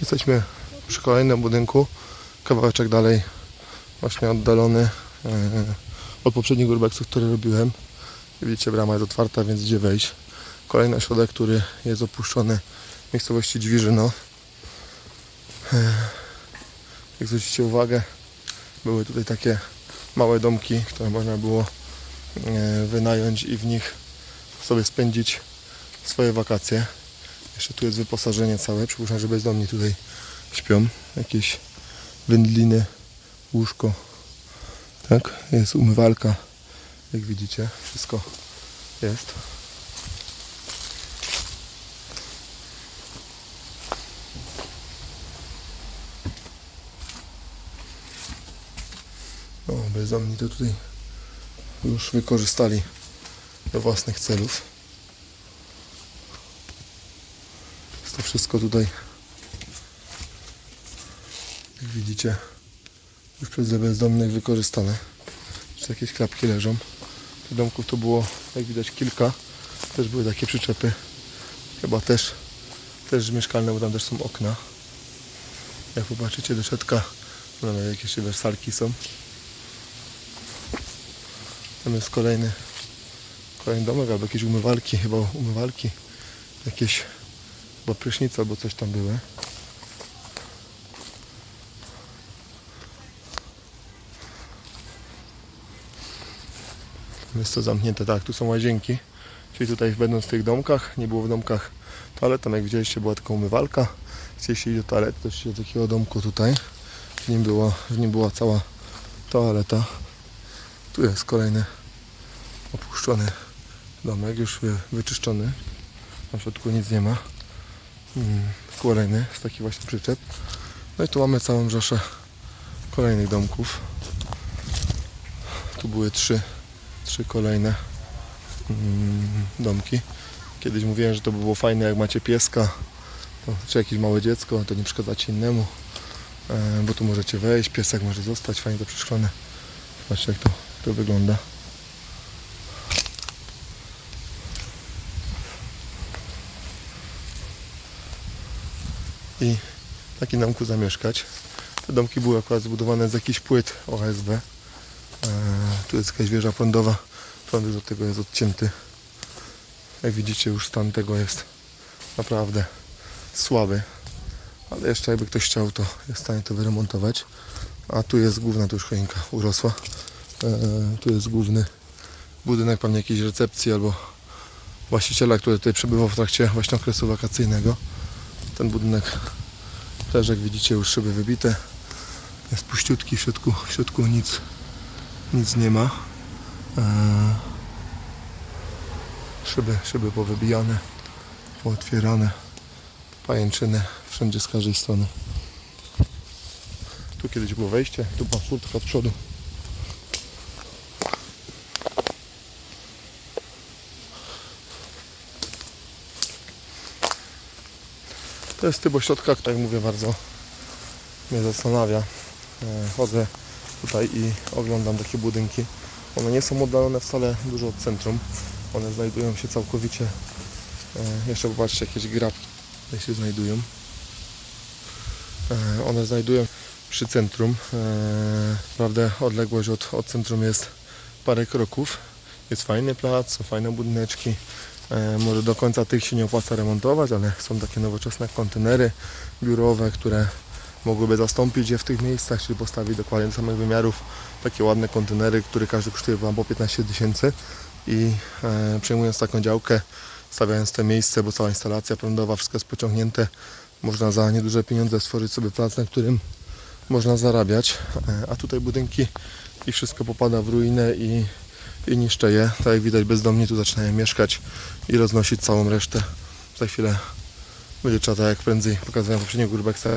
Jesteśmy przy kolejnym budynku, kawałeczek dalej, właśnie oddalony e, od poprzednich urbexów, które robiłem. Widzicie, brama jest otwarta, więc gdzie wejść. Kolejny ośrodek, który jest opuszczony w miejscowości Dźwiżyno. E, Jak zwrócicie uwagę, były tutaj takie małe domki, które można było e, wynająć i w nich sobie spędzić swoje wakacje. Jeszcze tu jest wyposażenie całe. Przypuszczam, że bezdomni tutaj śpią. Jakieś wędliny, łóżko. Tak, jest umywalka. Jak widzicie, wszystko jest. O, bezdomni to tutaj już wykorzystali do własnych celów. Wszystko tutaj, jak widzicie, już przez bezdomnych wykorzystane. Jeszcze jakieś klapki leżą. Tych domków to było, jak widać, kilka. Też były takie przyczepy. Chyba też, też mieszkalne, bo tam też są okna. Jak popatrzycie do środka, no, nawet jakieś wersalki są. Tam jest kolejny, kolejny domek albo jakieś umywalki, chyba umywalki. Jakieś chyba prysznice albo coś tam były. Jest to zamknięte, tak, tu są łazienki. Czyli tutaj będąc w tych domkach, nie było w domkach toalet, tam jak widzieliście była taka umywalka. Chcieliście iść do toalety, to szliście do takiego domku tutaj. W nim była, w nim była cała toaleta. Tu jest kolejny opuszczony domek, już wy, wyczyszczony. Na środku nic nie ma. Kolejny z takich właśnie przyczep. No i tu mamy całą rzeszę kolejnych domków. Tu były trzy, trzy kolejne mm, domki. Kiedyś mówiłem, że to by było fajne jak macie pieska czy jakieś małe dziecko, to nie przeszkadzacie innemu. E, bo tu możecie wejść, piesek może zostać, fajnie to przeszklone. Zobaczcie jak to, to wygląda. I w takim domku zamieszkać. Te domki były akurat zbudowane z jakichś płyt OSB. E, tu jest jakaś wieża prądowa. Prąd do tego jest odcięty. Jak widzicie już stan tego jest naprawdę słaby. Ale jeszcze jakby ktoś chciał to jest w stanie to wyremontować. A tu jest główna tu już choinka urosła. E, tu jest główny budynek pewnie jakiejś recepcji albo właściciela, który tutaj przebywał w trakcie właśnie okresu wakacyjnego. Ten budynek też jak widzicie już szyby wybite. Jest puściutki w środku, w środku nic, nic nie ma. Eee, szyby, szyby powybijane, pootwierane, pajęczyny wszędzie z każdej strony. Tu kiedyś było wejście, tu była furtka od przodu. To jest typ ośrodka, który jak mówię bardzo mnie zastanawia. E, Chodzę tutaj i oglądam takie budynki. One nie są oddalone wcale dużo od centrum. One znajdują się całkowicie. e, Jeszcze popatrzcie, jakieś grabki tutaj się znajdują. E, One znajdują przy centrum. Prawda, odległość od, od centrum jest parę kroków. Jest fajny plac, są fajne budyneczki. E, Może do końca tych się nie opłaca remontować, ale są takie nowoczesne kontenery biurowe, które mogłyby zastąpić je w tych miejscach, czyli postawić dokładnie do samych wymiarów. Takie ładne kontenery, które każdy kosztuje Wam po 15 tysięcy. I e, przejmując taką działkę, stawiając te miejsce, bo cała instalacja prądowa, wszystko jest pociągnięte, można za nieduże pieniądze stworzyć sobie plac, na którym można zarabiać, e, a tutaj budynki i wszystko popada w ruinę i i niszczę je. Tak jak widać bezdomni tu zaczynają mieszkać i roznosić całą resztę. Za chwilę będzie trzeba tak jak prędzej pokazałem w poprzedniego urbexa